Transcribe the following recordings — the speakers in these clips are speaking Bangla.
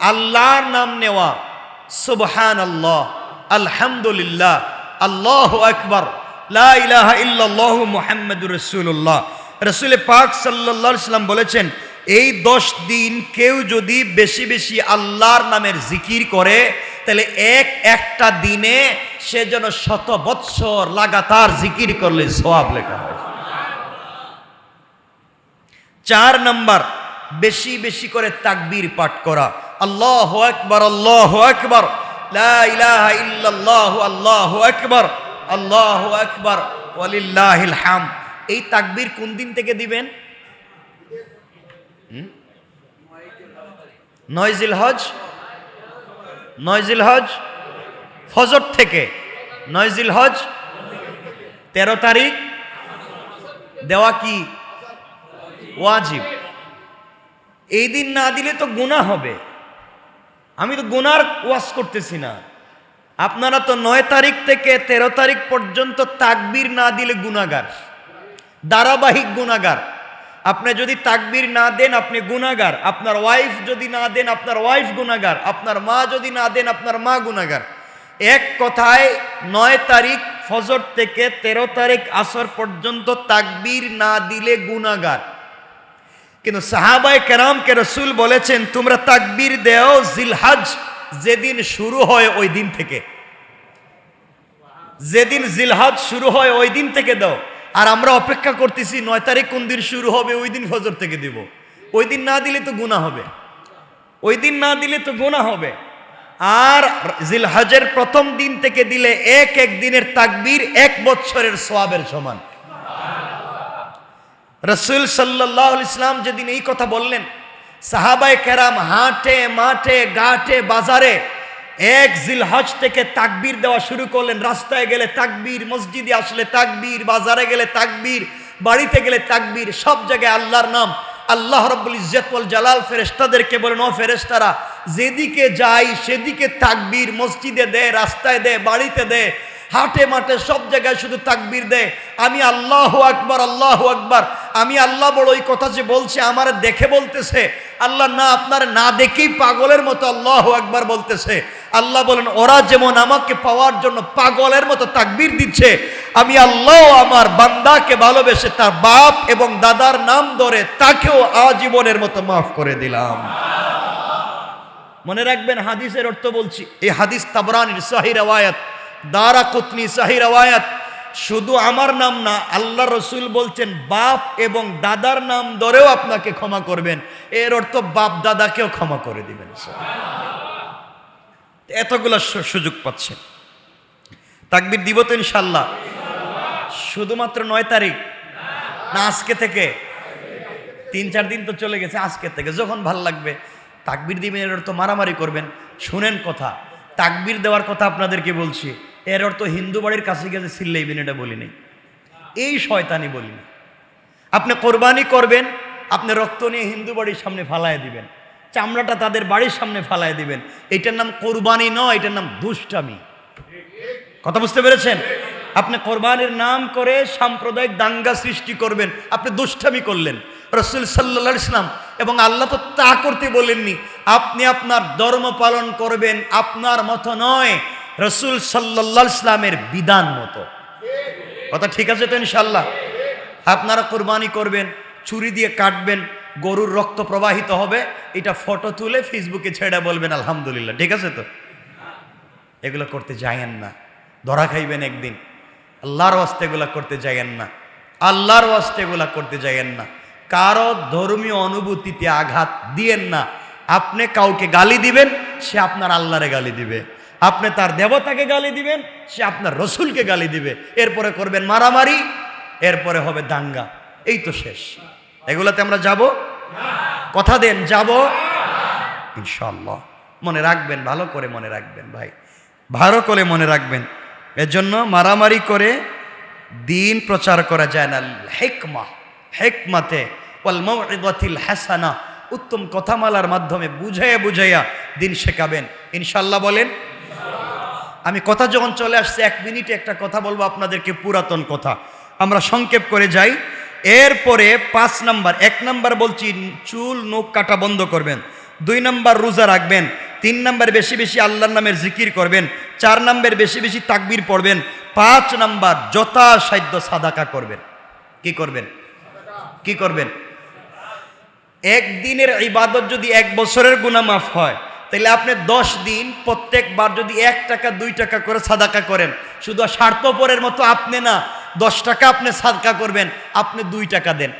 আল্লাহর নাম নেওয়া। সুবহান আল্লাহ আলহামদুলিল্লাহ, আল্লাহ আকবর, লা ইলাহা ইল্লাল্লাহ মুহাম্মাদুর রাসূলুল্লাহ। রাসূল পাক সাল্লাম বলেছেন, এই দশ দিন কেউ যদি বেশি বেশি আল্লাহর নামের জিকির করে, তাহলে এক একটা দিনে সে যেন শত বৎসর লাগাতার জিকির করলে সওয়াব লেখা হয়। চার নাম্বার, বেশি বেশি করে তাকবীর পাঠ করা। আল্লাহ আকবর আল্লাহ আকবর। আল্লাহ আকবর আল্লাহ আকবর, ওয়ালিল্লাহিল হাম। এই তাকবীর কোন দিন থেকে দিবেন? হুম? নয় জিলহজ? নয় জিলহজ? ফজর থেকে। নয় জিলহজ? তেরো তারিখ? দেওয়া কি? ওয়াজিব। এই দিন না দিলে তো গুনাহ হবে। আমি তো গুনার ওয়াশ করতেছি না। আপনারা তো নয় তারিখ থেকে তেরো তারিখ পর্যন্ত তাকবির না দিলে গুনাগার ধারাবাহিক গুনাগার আপনি যদি তাকবির না দেন, আপনি গুনাগার আপনার ওয়াইফ যদি না দেন, আপনার ওয়াইফ গুনাগার আপনার মা যদি না দেন, আপনার মা গুনাগার এক কথায়, নয় তারিখ ফজর থেকে তেরো তারিখ আসর পর্যন্ত তাকবির না দিলে গুনাগার কিন্তু সাহাবায় কেরামকে রসুল বলেছেন, তোমরা তাকবির দেও জিলহাজ যেদিন শুরু হয় ওই দিন থেকে। যেদিন জিলহাজ শুরু হয় ওই দিন থেকে দাও। আর আমরা অপেক্ষা করতেছি, নয় তারিখ কোন দিন শুরু হবে, ওই দিন ফজর থেকে দিব। ওই দিন না দিলে তো গুণা হবে। ওই দিন না দিলে তো গুণা হবে। আর জিলহাজের প্রথম দিন থেকে দিলে এক এক দিনের তাকবির এক বছরের সোয়াবের সমান। রসুল সাল্লাহ ইসলাম যেদিন এই কথা বললেন, সাহাবায় কেরাম হাটে, মাঠে, ঘাটে, বাজারে এক জিলহজ থেকে তাকবীর দেওয়া শুরু করলেন। রাস্তায় গেলে তাকবীর, মসজিদে আসলে তাকবীর, বাজারে গেলে তাকবীর, বাড়িতে গেলে তাকবীর, সব জায়গায় আল্লাহর নাম। আল্লাহ রব্বুল ইজ্জতুল জালাল ফেরেশতাদেরকে বলেন, ও ফেরেস্তারা যেদিকে যাই সেদিকে তাকবীর মসজিদে দে, রাস্তায় দে, বাড়িতে দে হাটে মাঠে সব জায়গায় শুধু তাকবির দেয়। আমি আল্লাহ আকবার আল্লাহ আকবার। আমি আল্লাহ বড় ওই কথা যে বলছে, আমার দেখে বলতেছে। আল্লাহ না, আপনার না দেখেই পাগলের মতো আল্লাহ আকবার বলতেছে। আল্লাহ বলেন, ওরা যেমন আমাকে পাওয়ার জন্য পাগলের মতো তাকবির দিচ্ছে, আমি আল্লাহ আমার বান্দাকে ভালোবেসে তার বাপ এবং দাদার নাম ধরে তাকেও আজীবনের মতো মাফ করে দিলাম। মনে রাখবেন, হাদিসের অর্থ বলছি, এই হাদিস তাবরানির সাহির আওয়ায়াত দারা কুতনি সাহির আওয়ায়াত শুধু আমার নাম না আল্লাহ রসুল বলছেন, বাপ এবং দাদার নাম ধরেও আপনাকে ক্ষমা করবেন। এর অর্থ বাপ দাদাকেও ক্ষমা করে দিবেন এতগুলো সুযোগ পাচ্ছেন। তাকবির দিব তো ইনশাল্লাহ শুধুমাত্র নয় তারিখ? না, আজকে থেকে? তিন চার দিন তো চলে গেছে, আজকে থেকে। যখন ভালো লাগবে, তাকবির দিবেন, এর অর্থ মারামারি করবেন। শুনেন কথা তাকবির দেওয়ার কথা আপনাদেরকে বলছি। এর অর্থ হিন্দু বাড়ির কাছে গেছে সিল্লাইবেন এটা বলি নাই। এই শয়তানি বলিনি আপনি কোরবানি করবেন, আপনি রক্ত নিয়ে হিন্দু বাড়ির সামনে ফালায় দিবেন। চামড়াটা তাদের বাড়ির সামনে ফালায় দিবেন। এটার নাম কোরবানি নয়, এটার নাম দুষ্টামি। কথা বুঝতে পেরেছেন? আপনি কোরবানির নাম করে সাম্প্রদায়িক দাঙ্গা সৃষ্টি করবেন, আপনি দুষ্টামি করলেন। রসুল সাল্লা ইসলাম এবং আল্লাহ তো তা করতে বলেননি। আপনি আপনার ধর্ম পালন করবেন, আপনার মতো নয়। রসুল সাল্লাহ ইসলামের বিধান মতো। কথা ঠিক আছে তো ইনশাল্লাহ আপনারা কোরবানি করবেন, ছুরি দিয়ে কাটবেন, গরুর রক্ত প্রবাহিত হবে, এটা ফটো তুলে ফেসবুকে ছেড়ে বলবেন, আলহামদুলিল্লাহ। ঠিক আছে তো? এগুলো করতে যায়েন না। ধরা খাইবেন একদিন। আল্লাহর ওয়াস্তে এগুলা করতে যায়েন না। আল্লাহর ওয়াস্তে এগুলা করতে যায়েন না। কারও ধর্মীয় অনুভূতিতে আঘাত দিয়েন না। আপনি কাউকে গালি দিবেন, সে আপনার আল্লাহরে গালি দিবে। আপনি তার দেবতাকে গালি দিবেন, সে আপনার রসুলকে গালি দিবে। এরপরে করবেন মারামারি, এরপরে হবে দাঙ্গা। এই তো শেষ। এগুলাতে আমরা যাব? কথা দেন, যাব? ইনশাল্লাহ মনে রাখবেন, ভালো করে মনে রাখবেন ভাই। ভালো করে মনে রাখবেন। এর জন্য মারামারি করে দিন প্রচার করা যায় না। হেকমা। হেকমাতে, ওয়াল মাউইদাতিল হাসানা, উত্তম কথামালার মাধ্যমে বুঝাইয়া বুঝাইয়া দিন শেখাবেন। ইনশাল্লাহ বলেন, আমি কথা যখন চলে আসছে, এক মিনিটে একটা কথা বলব আপনাদেরকে, পুরাতন কথা। আমরা সংক্ষেপ করে যাই। এরপরে পাঁচ নাম্বার, এক নাম্বার বলছি, চুল নখ কাটা বন্ধ করবেন। দুই নাম্বার, রোজা রাখবেন। তিন নাম্বার, বেশি বেশি আল্লাহর নামের জিকির করবেন। চার নাম্বার, বেশি বেশি তাকবির পড়বেন। পাঁচ নাম্বার, যথাসাধ্য সাদাকা করবেন। কি করবেন? কি করবেন? একদিনের ইবাদত যদি এক বছরের গুণা মাফ হয়, তাহলে আপনি দশ দিন প্রত্যেকবার যদি এক টাকা, দুই টাকা করে সাদাকা করেন। শুধু স্বার্থপরের মতো আপনি না, দশ টাকা আপনি সাদকা করবেন, আপনি দুই টাকা দেন।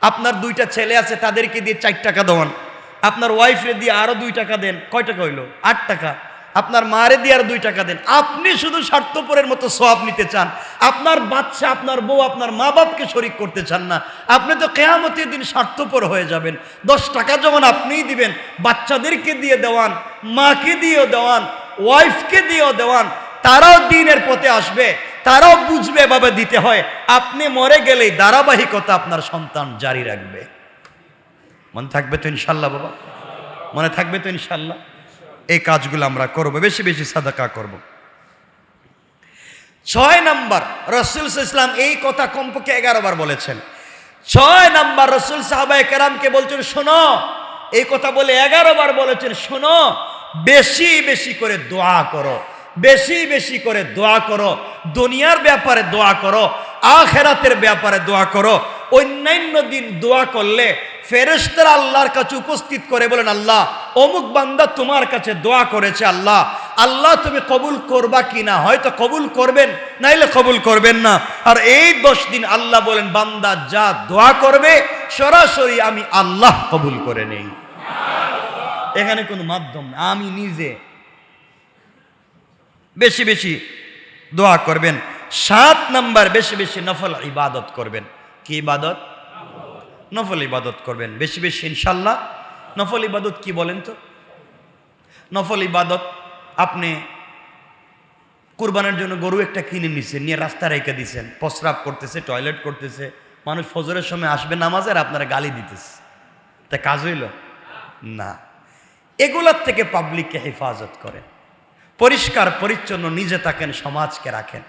আপনার দুইটা ছেলে আছে, তাদেরকে দিয়ে চার টাকা দেওয়ান। আপনার ওয়াইফে দিয়ে আরও দুই টাকা দেন। কয় টাকা হইল? আট টাকা। আপনার মারে দিয়ে আরও দুই টাকা দেন। আপনি শুধু স্বার্থপরের মতো সব নিতে চান। আপনার বাচ্চা, আপনার বউ, আপনার মা বাপকে শরিক করতে চান না। আপনি তো কেয়ামতের দিন স্বার্থপর হয়ে যাবেন। দশ টাকা যেমন আপনিই দিবেন, বাচ্চাদেরকে দিয়ে দেওয়ান, মাকে দিয়েও দেওয়ান, ওয়াইফকে দিয়েও দেওয়ান, তারাও দিনের পথে আসবে, তারাও বুঝবে এভাবে দিতে হয়। আপনি মরে গেলেই ধারাবাহিকতা আপনার সন্তান জারি রাখবে। মনে থাকবে তো ইনশাল্লাহ বাবা? মনে থাকবে তো ইনশাল্লাহ? এই কাজগুলো আমরা করব, বেশি বেশি সাদাকা করব। ছয় নাম্বার, রসুল ইসলাম এই কথা কমপক্ষে এগারো বার বলেছেন। ছয় নাম্বার, রসুল সাহাবাই কেরামকে বলছেন, শোনো। এই কথা বলে এগারো বার বলেছেন, শোনো, বেশি বেশি করে দোয়া করো, বেশি বেশি করে দোয়া করো, দুনিয়ার ব্যাপারে দোয়া করো, আখেরাতের ব্যাপারে দোয়া করো অন্যান্য দিন দোয়া করলে ফেরেশতারা আল্লাহর কাছে উপস্থিত করে বলেন, আল্লাহ, অমুক বান্দা তোমার কাছে দোয়া করেছে, আল্লাহ। আল্লাহ, তুমি কবুল করবা কি না হয়তো কবুল করবেন, নাইলে কবুল করবেন না। আর এই দশ দিন আল্লাহ বলেন, বান্দা যা দোয়া করবে, সরাসরি আমি আল্লাহ কবুল করে নেই। এখানে কোনো মাধ্যম আমি নিজে বেশি বেশি দোয়া করবেন, সাত নাম্বার বেশি বেশি নফল ইবাদত করবেন। কি ইবাদত? নফল ইবাদত করবেন। বেশি বেশি ইনশাল্লাহ নফল ইবাদত কি বলেন তো? নফল ইবাদত, আপনি কুরবানের জন্য গরু একটা কিনে নিছেন, নিয়ে রাস্তা রেখে দিছেন, প্রস্রাব করতেছে, টয়লেট করতেছে, মানুষ ফজরের সময় আসবে নামাজে আর আপনারা গালি দিতেছে। তা কাজ হইল? না। এগুলোর থেকে পাবলিককে হেফাজত করেন। পরিষ্কার, পরিচ্ছন্ন, নিজে থাকেন, সমাজকে রাখেন।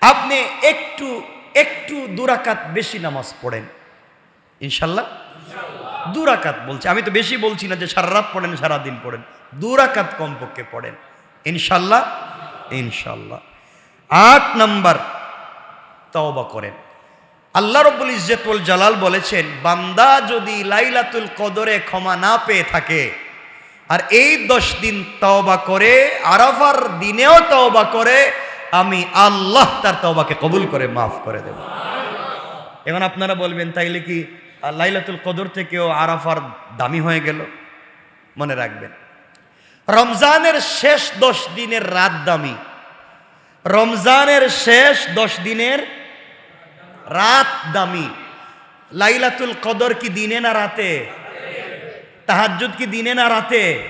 আপনি একটু একটু দুরাকাত বেশি নামাজ পড়েন। ইনশাল্লাহ? দুরাকাত বলছি। আমি তো বেশি বলছি না যে সারা রাত পড়েন সারাদিন পড়েন। দুরাকাত কমপক্ষে পড়েন। ইনশাল্লাহ? ইনশাল্লাহ। আট নাম্বার, তওবা করেন। আল্লাহ রব্বুল ইজ্জতুল জালাল বলেছেন, বান্দা যদি লাইলাতুল কদরে ক্ষমা না পেয়ে থাকে, আর এই দশ দিন তওবা করে, আরাফার দিনেও তওবা করে আমি আল্লাহ তার তওবাকে কবুল করে মাফ করে দেব। এখন আপনারা বলবেন, তাইলে কি লাইলাতুল কদর থেকেও আরাফার দামি হয়ে গেল? মনে রাখবেন। রমজানের শেষ দশ দিনের রাত দামি। রমজানের শেষ দশ দিনের রাত দামি। লাইলাতুল কদর কি দিনে না রাতে? তাহাজ্জুদ কি দিনে না রাতে?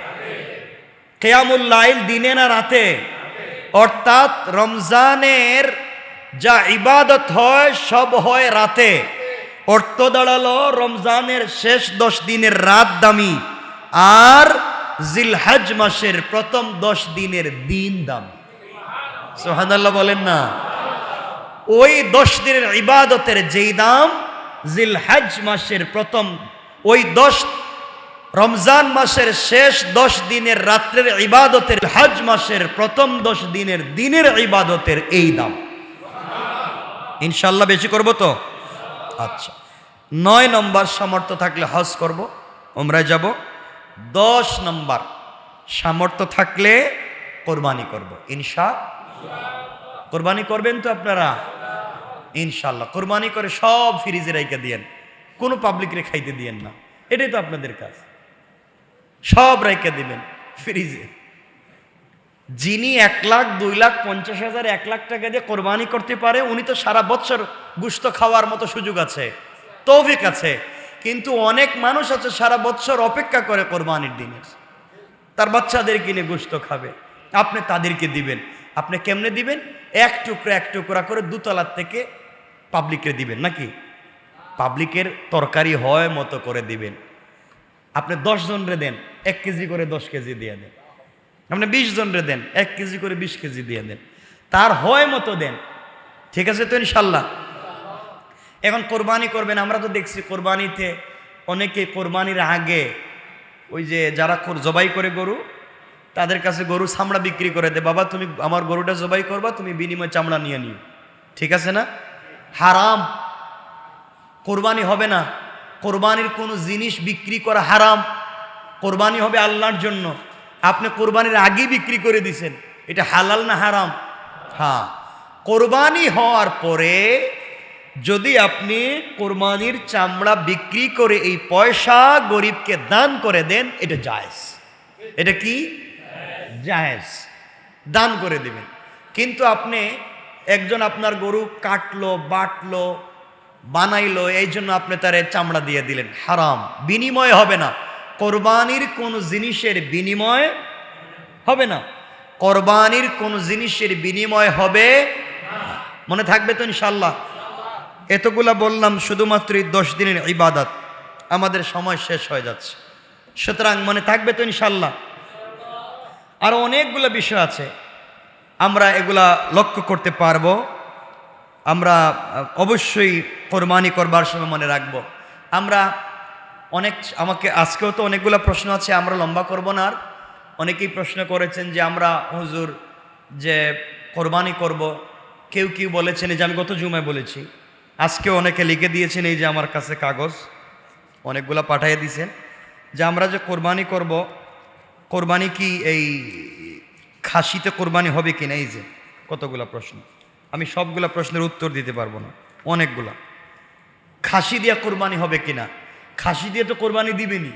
কেয়ামুল লাইল দিনে না রাতে? অর্থাৎ রমজানের যা ইবাদত হয়, সব হয় রাতে। অর্থ দাঁড়াল রমজানের শেষ দশ দিনের রাত দামি আর জিলহাজ মাসের প্রথম দশ দিনের দিন দামি। সোহাদাল্লাহ বলেন না। ওই দশ দিনের ইবাদতের যেই দাম জিলহাজ মাসের প্রথম, ওই দশ রমজান মাসের শেষ দশ দিনের রাত্রের ইবাদতের হজ মাসের প্রথম দশ দিনের দিনের ইবাদতের এই দাম। ইনশাল্লাহ বেশি করব তো? আচ্ছা। নয় নম্বর সামর্থ্য থাকলে হজ করব ওমরায় যাব। দশ নম্বর সামর্থ্য থাকলে কোরবানি করব। ইনশা কোরবানি করবেন তো আপনারা? ইনশাল্লাহ কোরবানি করে সব ফ্রিজে রেখে দিয়েন। কোনো পাবলিকরে খাইতে দিয়েন না। এটাই তো আপনাদের কাজ। সব রেখে দিবেন, ফ্রিজে। যিনি এক লাখ, দুই লাখ, পঞ্চাশ হাজার, এক লাখ টাকা দিয়ে কোরবানি করতে পারে, উনি তো সারা বছর গুস্ত খাওয়ার মতো সুযোগ আছে, তৌফিক আছে। কিন্তু অনেক মানুষ আছে সারা বছর অপেক্ষা করে কোরবানির দিনের তার বাচ্চাদের কিনে গুস্ত খাবে। আপনি তাদেরকে দিবেন। আপনি কেমনে দিবেন? এক টুকরা এক টুকরা করে দুতলার থেকে পাবলিককে দিবেন, নাকি? পাবলিকের তরকারি হয় মতো করে দিবেন। আপনি দশ জনরে দেন। এক কেজি করে দশ কেজি দিয়ে দেন। আপনি বিশ জনরে দেন, এক কেজি করে বিশ কেজি দিয়ে দেন। তার হয় মতো দেন। ঠিক আছে তো ইনশাল্লাহ? এখন কোরবানি করবেন, আমরা তো দেখছি কোরবানিতে অনেকে কোরবানির আগে ওই যে যারা জবাই করে গরু, তাদের কাছে গরু চামড়া বিক্রি করে দে বাবা, তুমি আমার গরুটা জবাই করবা, তুমি বিনিময় চামড়া নিয়ে নিও। ঠিক আছে না? হারাম। কোরবানি হবে না। কোরবানির কোনো জিনিস বিক্রি করা হারাম। কোরবানি হবে আল্লাহর জন্য। আপনি কোরবানির আগেই বিক্রি করে দিছেন। এটা হালাল না হারাম? হ্যাঁ। কোরবানি হওয়ার পরে যদি আপনি কোরবানির চামড়া বিক্রি করে এই পয়সা গরিবকে দান করে দেন, এটা জায়েজ। এটা কি? জায়েজ। দান করে দেবেন। কিন্তু আপনি একজন আপনার গরু কাটলো, বাটলো, বানাইলো, এই জন্য আপনি তার চামড়া দিয়ে দিলেন। হারাম। বিনিময় হবে না। কোরবানির কোন জিনিসের বিনিময় হবে না। কোরবানির কোন জিনিসের বিনিময় হবে মনে থাকবে তো ইনশাল্লাহ এতগুলা বললাম শুধুমাত্র এই দশ দিনের ইবাদত। আমাদের সময় শেষ হয়ে যাচ্ছে। সুতরাং মনে থাকবে তো ইনশাল্লাহ আরও অনেকগুলো বিষয় আছে। আমরা এগুলা লক্ষ্য করতে পারব। আমরা অবশ্যই কোরবানি করবার সময় মনে রাখব। আমরা অনেক আমাকে, আজকেও তো অনেকগুলো প্রশ্ন আছে, আমরা লম্বা করব না আর। অনেকেই প্রশ্ন করেছেন যে আমরা, হুজুর, যে কোরবানি করব, কেউ কেউ বলেছেন, এই যে আমি গত জুমায় বলেছি, আজকেও অনেকে লিখে দিয়েছেন, এই যে আমার কাছে কাগজ, অনেকগুলো পাঠিয়ে দিয়েছেন যে আমরা যে কোরবানি করব, কোরবানি কি এই খাসিতে কোরবানি হবে কি না এই যে কতগুলা প্রশ্ন। আমি সবগুলা প্রশ্নের উত্তর দিতে পারব না, অনেকগুলা। খাসি দিয়ে কোরবানি হবে কিনা খাসি দিয়ে তো কোরবানি দিবেনি।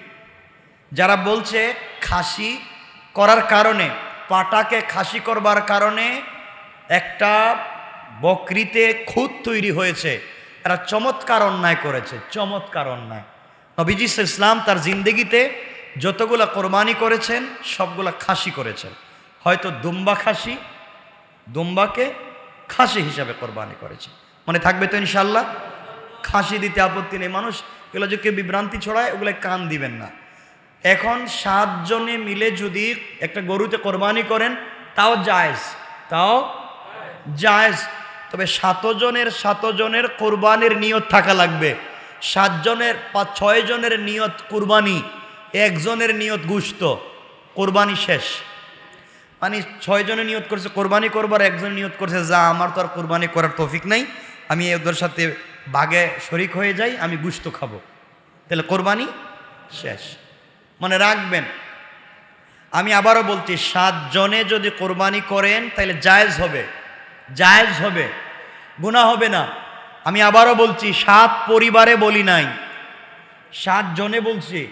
যারা বলছে খাসি করার কারণে, পাটাকে খাসি করবার কারণে একটা বকরিতে খুদ তৈরি হয়েছে, এরা চমৎকার অন্যায় করেছে, চমৎকার অন্যায়। নবীজি ইসলাম তার জিন্দগিতে যতগুলা কোরবানি করেছেন, সবগুলা খাসি করেছেন। হয়তো দুম্বা খাসি, দুম্বাকে খাসি হিসাবে কোরবানি করেছে। মনে থাকবে তো ইনশাল্লাহ খাসি দিতে আপত্তি নেই। মানুষ এগুলো যে কেউ বিভ্রান্তি ছড়ায়, ওগুলো কান দিবেন না। এখন সাতজনে মিলে যদি একটা গরুতে কোরবানি করেন, তাও জায়েজ তাও জায়েজ। তবে সাতজনের সাতজনের কোরবানির নিয়ত থাকা লাগবে। সাতজনের পাঁচ ছয় জনের নিয়ত কোরবানি, একজনের নিয়ত গুস্ত, কোরবানি শেষ। মানে ছয় জনে নিয়ত করছে কোরবানি করবার একজন নিয়ত করছে, যা, আমার তো আর কোরবানি করার তৌফিক নাই, আমি ওদের সাথে বাগে শরিক হয়ে যাই, আমি গুস্ত খাব। তাহলে কোরবানি শেষ। মানে রাখবেন, আমি আবারও বলছি, সাতজনে যদি কোরবানি করেন, তাহলে জায়েজ হবে। জায়েজ হবে। গুণা হবে না। আমি আবারও বলছি, সাত পরিবারে বলি নাই। সাত জনে বলছি,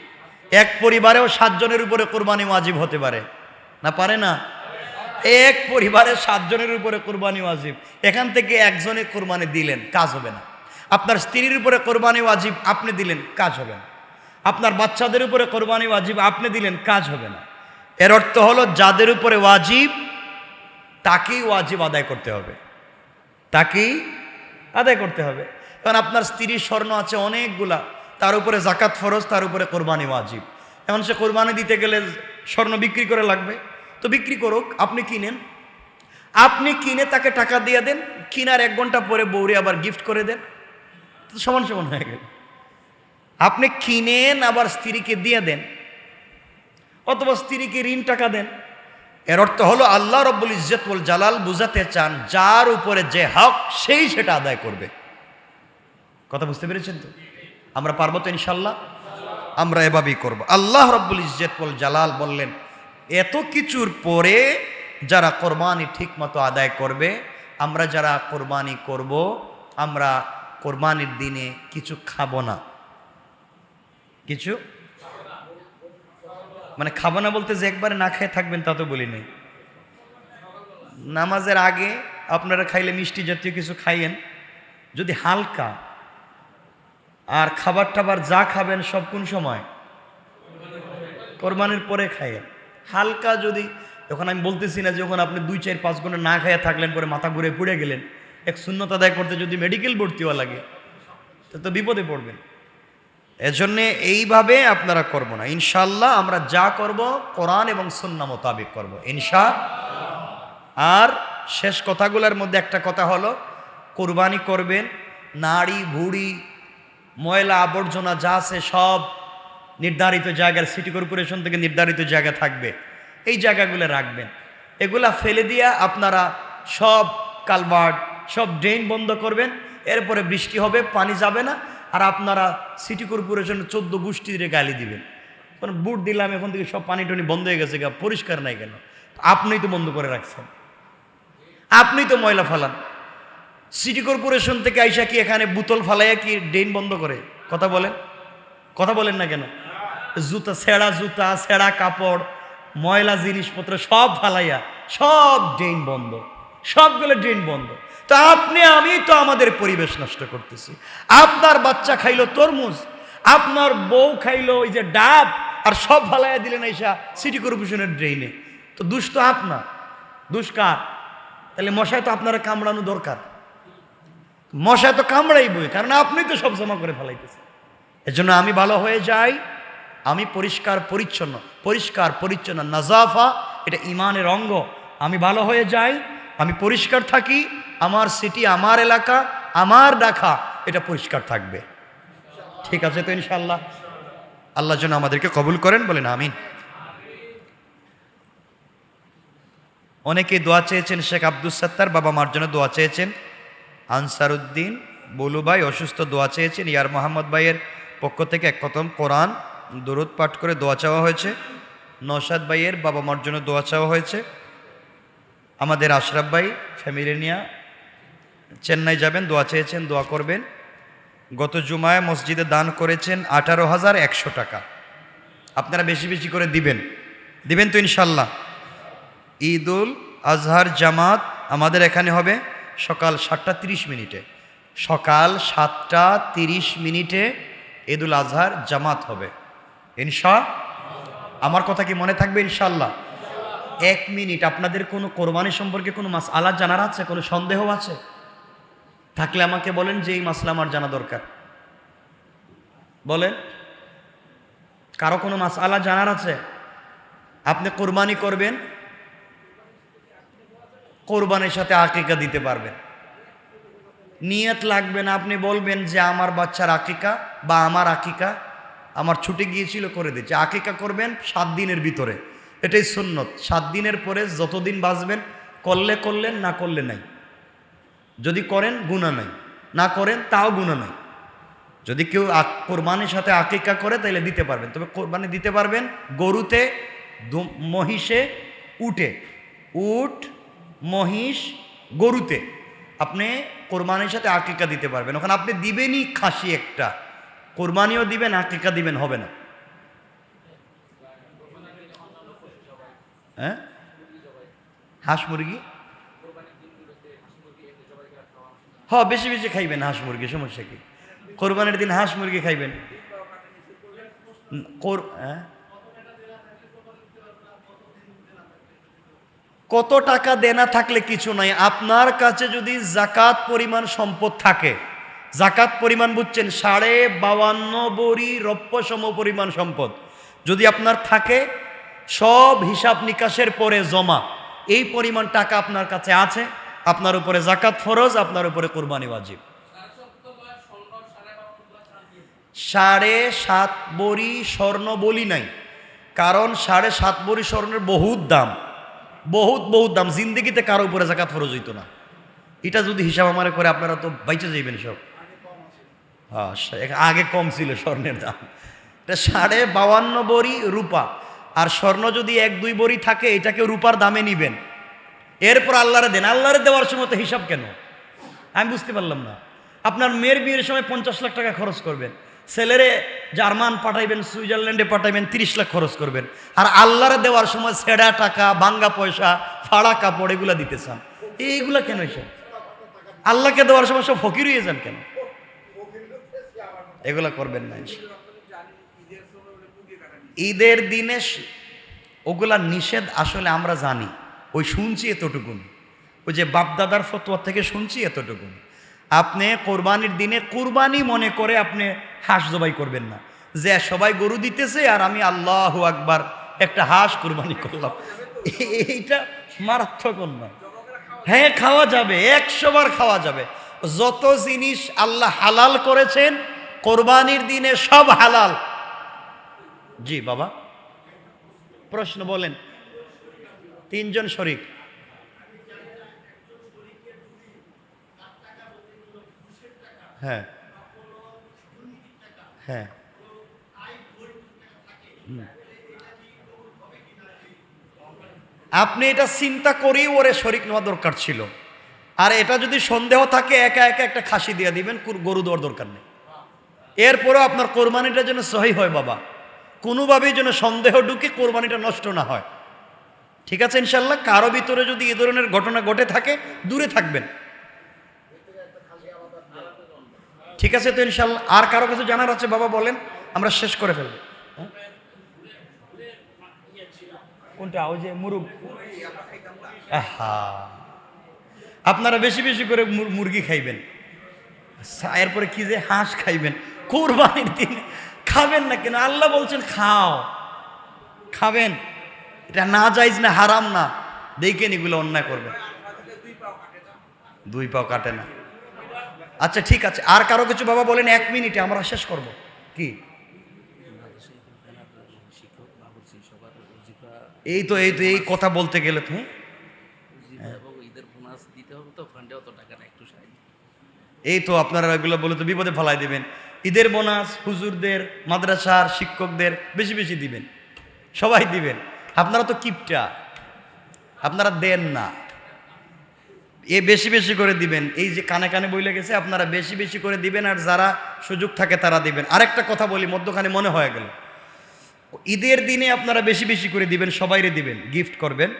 এক পরিবারেও সাতজনের উপরে কোরবানি ওয়াজিব হতে পারে। না পারে না? এক পরিবারে সাতজনের উপরে কোরবানি ওয়াজিব। এখান থেকে একজনে কোরবানি দিলেন, কাজ হবে না। আপনার স্ত্রীর উপরে কোরবানি ওয়াজিব আপনি দিলেন, কাজ হবে না। আপনার বাচ্চাদের উপরে কোরবানি ওয়াজিব আপনি দিলেন, কাজ হবে না। এর অর্থ হলো, যাদের উপরে ওয়াজিব, তাকেই ওয়াজিব আদায় করতে হবে। তাকেই আদায় করতে হবে। কারণ আপনার স্ত্রীর স্বর্ণ আছে অনেকগুলা, তার উপরে জাকাত ফরজ, তার উপরে কোরবানি ওয়াজিব। এখন সে কোরবানি দিতে গেলে স্বর্ণ বিক্রি করে লাগবে। তো বিক্রি করুক, আপনি কিনেন। আপনি কিনে তাকে টাকা দিয়ে দেন, কিনার এক ঘণ্টা পরে বৌরে আবার গিফট করে দেন। সমান সমান হয়ে গেল। আপনি কিনেন, আবার স্ত্রীকে দিয়ে দেন, অথবা স্ত্রীকে ঋণ টাকা দেন। এর অর্থ হলো আল্লাহ রব্বুল ইজ্জতুল জালাল বুঝাতে চান, যার উপরে যে হক, সেই সেটা আদায় করবে। কথা বুঝতে পেরেছেন তো? আমরা পারব তো ইনশাল্লাহ? আমরা এভাবেই করব। আল্লাহ রব্বুল ইজ্জতুল জালাল বললেন, এত কিছুর পরে যারা কোরবানি ঠিক মতো আদায় করবে, আমরা যারা কোরবানি করব, আমরা কোরবানির দিনে কিছু খাব না। কিছু? মানে খাব না বলতে যে একবারে না খেয়ে থাকবেন তা তো বলি নাই। নামাজের আগে আপনারা খাইলে মিষ্টি জাতীয় কিছু খাইয়েন। যদি হালকা আর খাবার টাবার যা খাবেন সব কোন সময়? কোরবানির পরে খাইয়েন। হালকা যদি, যখন আমি বলতেছি না যখন আপনি দুই, চার, পাঁচ ঘণ্টা না খাইয়া থাকলেন পরে মাথা ঘুরে পুড়ে গেলেন এক শূন্যত আদায় করতে যদি মেডিকেল ভর্তি হওয়া লাগে, তো তো বিপদে পড়বেন। এজন্যে এইভাবে আপনারা করব না। ইনশাল্লাহ আমরা যা করব, কোরআন এবং সুন্না মোতাবেক করব, ইনশা। আর শেষ কথাগুলোর মধ্যে একটা কথা হলো, কোরবানি করবেন, নাড়ি, ভুড়ি, ময়লা, আবর্জনা যা আছে সব নির্ধারিত জায়গার সিটি কর্পোরেশন থেকে নির্ধারিত জায়গা থাকবে। এই জায়গাগুলো রাখবেন। এগুলা ফেলে দিয়া আপনারা সব কালভার্ট সব ড্রেন বন্ধ করবেন, এরপরে বৃষ্টি হবে, পানি যাবে না, আর আপনারা সিটি কর্পোরেশনের চোদ্দ গোষ্ঠীরে গালি দিবেন। কারণ বুট দিলাম, এখন থেকে সব পানি টনি বন্ধ হয়ে গেছে পরিষ্কার নাই কেন? আপনিই তো বন্ধ করে রাখছেন। আপনিই তো ময়লা ফালান। সিটি কর্পোরেশন থেকে আইসা কি এখানে বোতল ফালাইয়া কি ড্রেন বন্ধ করে? কথা বলেন। কথা বলেন না কেন? জুতা, ছেঁড়া জুতা, ছেঁড়া কাপড়, ময়লা জিনিসপত্র সব ফালাইয়া সব ড্রেন বন্ধ। সবগুলো ড্রেন বন্ধ। তো আপনি, আমি তো আমাদের পরিবেশ নষ্ট করতেছি। আপনার বাচ্চা খাইলো তরমুজ, আপনার বউ খাইলো ওই যে ডাব, আর সব ফালাইয়া দিলেন এইসা সিটি কর্পোরেশনের ড্রেনে তো দুষ তো আপনার। দুষ্কার তাহলে মশায় তো আপনারা কামড়ানো দরকার। মশায় তো কামড়াইবই, কারণ আপনি তো সব জমা করে ফেলাইতেছেন। এজন্য আমি ভালো হয়ে যাই, আমি পরিষ্কার পরিচ্ছন্ন পরিষ্কার পরিচ্ছন্ন, নাজাফা, এটা ইমানের অঙ্গ। আমি ভালো হয়ে যাই, আমি পরিষ্কার থাকি আমার সিটি আমার এলাকা, আমার ডাকা, এটা পরিষ্কার থাকবে। ঠিক আছে তো ইনশাল্লাহ আল্লাহ যেন আমাদেরকে কবুল করেন, বলেন আমিন। অনেকে দোয়া চেয়েছেন শেখ আব্দুল সত্তার, বাবা মার জন্য দোয়া চেয়েছেন। আনসারুদ্দিন বলু ভাই অসুস্থ, দোয়া চেয়েছেন। ইয়ার মোহাম্মদ ভাইয়ের পক্ষ থেকে এক কথম কোরআন দরুদ পাঠ করে দোয়া চাওয়া হয়েছে। নৌসাদ ভাইয়ের বাবা মার জন্য দোয়া চাওয়া হয়েছে। আমাদের আশরাফ ভাই, ফ্যামিলি নিয়ে চেন্নাই যাবেন, দোয়া চেয়েছেন, দোয়া করবেন। গত জুমায় মসজিদে দান করেছেন আঠারো হাজার একশো টাকা। আপনারা বেশি বেশি করে দিবেন। দিবেন তো ইনশাল্লাহ। ঈদুল আজহার জামাত আমাদের এখানে হবে সকাল সাতটা তিরিশ মিনিটে। সকাল সাতটা তিরিশ মিনিটে ঈদুল আজহার জামাত হবে। ইনশা আমার কথা কি মনে থাকবে ইনশাল্লাহ? এক মিনিট, আপনাদের কোনো কোরবানি সম্পর্কে কোনো মাস আলাদ জানার আছে? কোনো সন্দেহ আছে? থাকলে আমাকে বলেন যে এই মাসলা আমার জানা দরকার। বলেন। কারও কোনো মাস আলা জানার আছে? আপনি কোরবানি করবেন, কোরবানির সাথে আকিকা দিতে পারবেন। নিয়ত লাগবে না, আপনি বলবেন যে আমার বাচ্চার আকিকা বা আমার আকিকা আমার ছুটে গিয়েছিল করে দিচ্ছে আকিকা করবেন সাত দিনের ভিতরে। এটাই সুন্নত। সাত দিনের পরে যতদিন বাঁচবেন, করলে করলেন, না করলে নাই। যদি করেন গুণা নাই। না করেন, তাও গুণা নাই। যদি কেউ কোরবানির সাথে আকিকা করে তাহলে দিতে পারবেন। তবে কোরবানি দিতে পারবেন গরুতে মহিষে, উটে। উট, মহিষ, গরুতে। আপনি কোরবানির সাথে আকিকা দিতে পারবেন। ওখানে আপনি দিবেনই খাসি একটা। কোরবানিও দিবেন, আকিকা দিবেন, হবে না। হ্যাঁ? হাঁস মুরগি? হ বেশি বেশি খাইবেন হাঁস মুরগি, সমস্যা কি? কোরবানির দিন হাঁস মুরগি খাইবেন? হ্যাঁ? কত টাকা দেনা থাকলে কিছু নাই। আপনার কাছে যদি জাকাত পরিমাণ সম্পদ থাকে, জাকাত পরিমাণ বুঝছেন, সাড়ে বাউান্ন বড়ি রপ্য সম পরিমাণ সম্পদ। যদি আপনার থাকে, সব হিসাব নিকাশের পরে জমা। এই পরিমাণ টাকা আপনার কাছে আছে? আপনার উপরে জাকাত ফরজ, আপনার উপরে কোরবানি ওয়াজিব। সাড়ে সাত বড়ি স্বর্ণ বলি নাই, কারণ সাড়ে সাত বড়ি স্বর্ণের বহুত দাম। বহুত বহুত দাম, জিন্দিগিতে কারও উপরে জাকাত ফরজ হইতো না। এটা যদি হিসাব আমার করে, আপনারা তো বাইচে যাইবেন সব। হ্যাঁ আগে কম ছিল স্বর্ণের দাম। এটা সাড়ে বাউান্ন বড়ি রূপা। আর স্বর্ণ যদি এক, দুই বড়ি থাকে, এটাকে রূপার দামে নিবেন। এরপর আল্লাহরে দেন। আল্লাহরে দেওয়ার সময় তো হিসাব কেন? আমি বুঝতে পারলাম না। আপনার মেয়ের বিয়ের সময় পঞ্চাশ লাখ টাকা খরচ করবেন। ছেলেরে জার্মান পাঠাইবেন, সুইজারল্যান্ডে পাঠাইবেন, তিরিশ লাখ খরচ করবেন। আর আল্লাহরে দেওয়ার সময় ছেঁড়া টাকা, ভাঙ্গা পয়সা, ফাড়া কাপড় এগুলা দিতে চান। এইগুলা কেন এসব আল্লাহকে দেওয়ার সময় সব ফকির হয়ে যান কেন? এগুলা করবেন না ঈদের দিনে ওগুলা নিষেধ আসলে আমরা জানি। ওই শুনছি এতটুকুন। ওই যে বাপদাদার ফতোয়া থেকে শুনছি এতটুকুন। আপনি কোরবানির দিনে কোরবানি মনে করে আপনি হাঁস জবাই করবেন না। যে সবাই গরু দিতেছে আর আমি আল্লাহ আকবার একটা হাঁস কোরবানি করলাম। এইটা মারাত্মক নয় হ্যাঁ খাওয়া যাবে একশোবার খাওয়া যাবে। যত জিনিস আল্লাহ হালাল করেছেন, কোরবানির দিনে সব হালাল। জি, বাবা। প্রশ্ন বলেন তিনজন শরিক। হ্যাঁ। হ্যাঁ। আপনি এটা চিন্তা করেই ওরে শরিক নেওয়া দরকার ছিল। আর এটা যদি সন্দেহ থাকে, একা একা একটা খাসি দিয়ে দিবেন গরু দেওয়ার দরকার নেই। এরপরেও আপনার কোরবানিটা যেন সহি হয়, বাবা। কোনোভাবেই যেন সন্দেহ ঢুকে কোরবানিটা নষ্ট না হয়। ঠিক আছে ইনশাল্লাহ কারও ভিতরে যদি এ ধরনের ঘটনা ঘটে থাকে দূরে থাকবেন। ঠিক আছে তো ইনশাল্লাহ আর কারও কিছু জানার আছে বাবা বলেন? আমরা শেষ করে ফেলব। হ্যাঁ? কোনটা? ওই যে মুরুগ। আপনারা বেশি বেশি করে মুরগি খাইবেন। আচ্ছা, এরপরে কি যে হাঁস খাইবেন? কোরবানির দিনে খাবেন না কেন? আল্লাহ বলছেন খাও। খাবেন? এটা না যাইজ না, হারাম না। দেখেন এগুলো অন্যায় করবে। দুই পাও কাটে না। আচ্ছা ঠিক আছে। আর কারও কিছু বাবা বলেন, এক মিনিটে আমরা শেষ করব। কি? এই তো এই তো, এই কথা বলতে গেলে তো হ্যাঁ? এই তো আপনারা এগুলো বলে তো বিপদে ফেলাই দিবেন। ঈদের বোনাস হুজুরদের, মাদ্রাসার শিক্ষকদের বেশি বেশি দিবেন। সবাই দিবেন। আপনারা তো কিপটা। আপনারা দেন না। এ বেশি বেশি করে দিবেন। এই যে কানে কানে বইলে গেছে, আপনারা বেশি বেশি করে দিবেন আর যারা সুযোগ থাকে তারা দিবেন। আরেকটা কথা বলি, মধ্যখানে মনে হয়ে গেল। ঈদের দিনে আপনারা বেশি বেশি করে দিবেন, সবাইরে দিবেন, গিফট করবেন।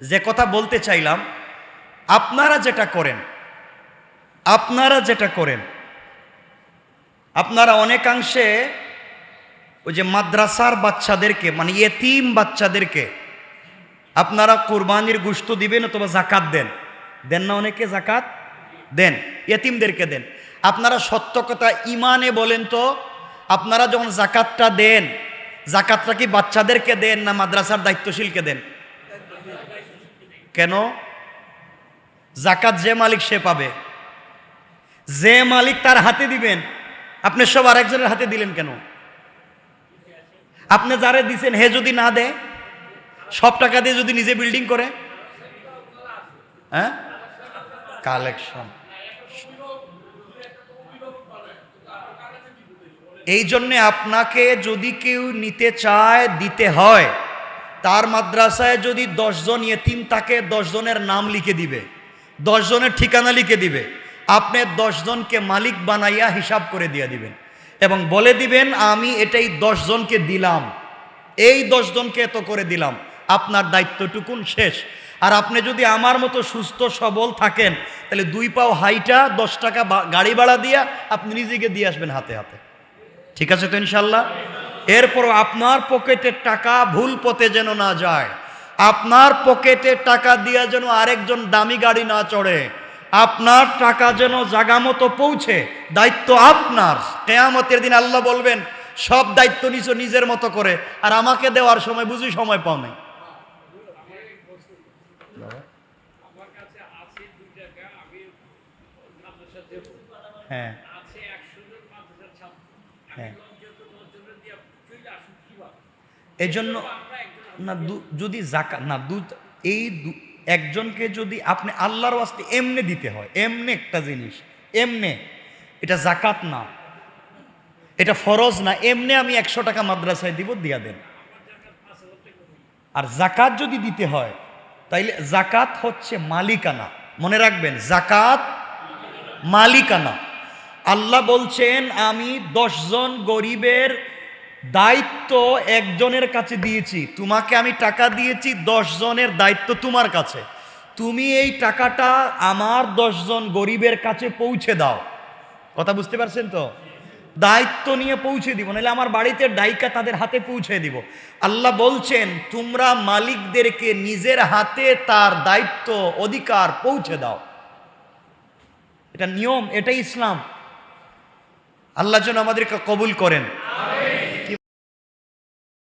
যে কথা বলতে চাইলাম, আপনারা যেটা করেন, আপনারা যেটা করেন, আপনারা অনেকাংশে ওই যে মাদ্রাসার বাচ্চাদেরকে মানে এতিম বাচ্চাদেরকে, আপনারা কোরবানির গুস্ত দিবেন অথবা জাকাত দেন। দেন না অনেকে জাকাত দেন। এতিমদেরকে দেন। আপনারা সত্য কথা ইমানে বলেন তো, আপনারা যখন জাকাতটা দেন জাকাতটা কি বাচ্চাদেরকে দেন না মাদ্রাসার দায়িত্বশীলকে দেন? কেন? জাকাত যে মালিক সে পাবে। যে মালিক তার হাতে দিবেন, আপনি সব আরেকজনের হাতে দিলেন কেন? আপনি যারে দিছেন, হে যদি না দেয়, সব টাকা দিয়ে যদি নিজে বিল্ডিং করে? হ্যাঁ? কালেকশন এই জন্যে আপনাকে যদি কেউ নিতে চায়, দিতে হয়। তার মাদ্রাসায় যদি দশজন ইয়েতিম থাকে, দশজনের নাম লিখে দিবে। দশজনের ঠিকানা লিখে দিবে। আপনি দশজনকে মালিক বানাইয়া হিসাব করে দিয়ে দিবেন। এবং বলে দিবেন, আমি এটাই দশজনকে দিলাম। এই দশজনকে এত করে দিলাম। আপনার দায়িত্বটুকুন শেষ। আর আপনি যদি আমার মতো সুস্থ, সবল থাকেন, তাহলে দুই পাও হাইটা, দশ টাকা গাড়ি ভাড়া দিয়া আপনি নিজেকে দিয়ে আসবেন হাতে হাতে। ঠিক আছে তো ইনশাল্লাহ? এরপরও আপনার পকেটের টাকা ভুল পথে যেন না যায়। আপনার পকেটে টাকা দিয়া যেন আরেকজন দামি গাড়ি না চড়ে। আপনার টাকা যেন জাগা মতো পৌঁছে, দায়িত্ব আপনার। কেয়ামতের দিন আল্লাহ বলবেন, সব দায়িত্ব নিছো নিজের মতো করে, আর আমাকে দেওয়ার সময় বুঝি সময় পাও নাই। হ্যাঁ। হ্যাঁ। না যদি জাকা, না, দু, এই একজনকে যদি আপনি আল্লাহর ওয়াস্তে এমনে দিতে হয়, এমনে একটা জিনিস, এমনে, এটা জাকাত না, এটা ফরজ না, এমনে আমি একশো টাকা মাদ্রাসায় দিব, দিয়া দেন। আর জাকাত যদি দিতে হয়, তাইলে জাকাত হচ্ছে মালিকানা। মনে রাখবেন জাকাত মালিকানা। আল্লাহ বলছেন, আমি দশজন গরিবের দায়িত্ব একজনের কাছে দিয়েছি, তোমাকে আমি টাকা দিয়েছি, দশজনের দায়িত্ব তোমার কাছে। তুমি এই টাকাটা আমার দশজন গরিবের কাছে পৌঁছে দাও। কথা বুঝতে পারছেন তো? দায়িত্ব নিয়ে পৌঁছে দিব, নাহলে আমার বাড়িতে ডাইকা তাদের হাতে পৌঁছে দিব। আল্লাহ বলছেন, তোমরা মালিকদেরকে নিজের হাতে তার দায়িত্ব, অধিকার পৌঁছে দাও। এটা নিয়ম, এটাই ইসলাম। আল্লাহ যেন আমাদেরকে কবুল করেন।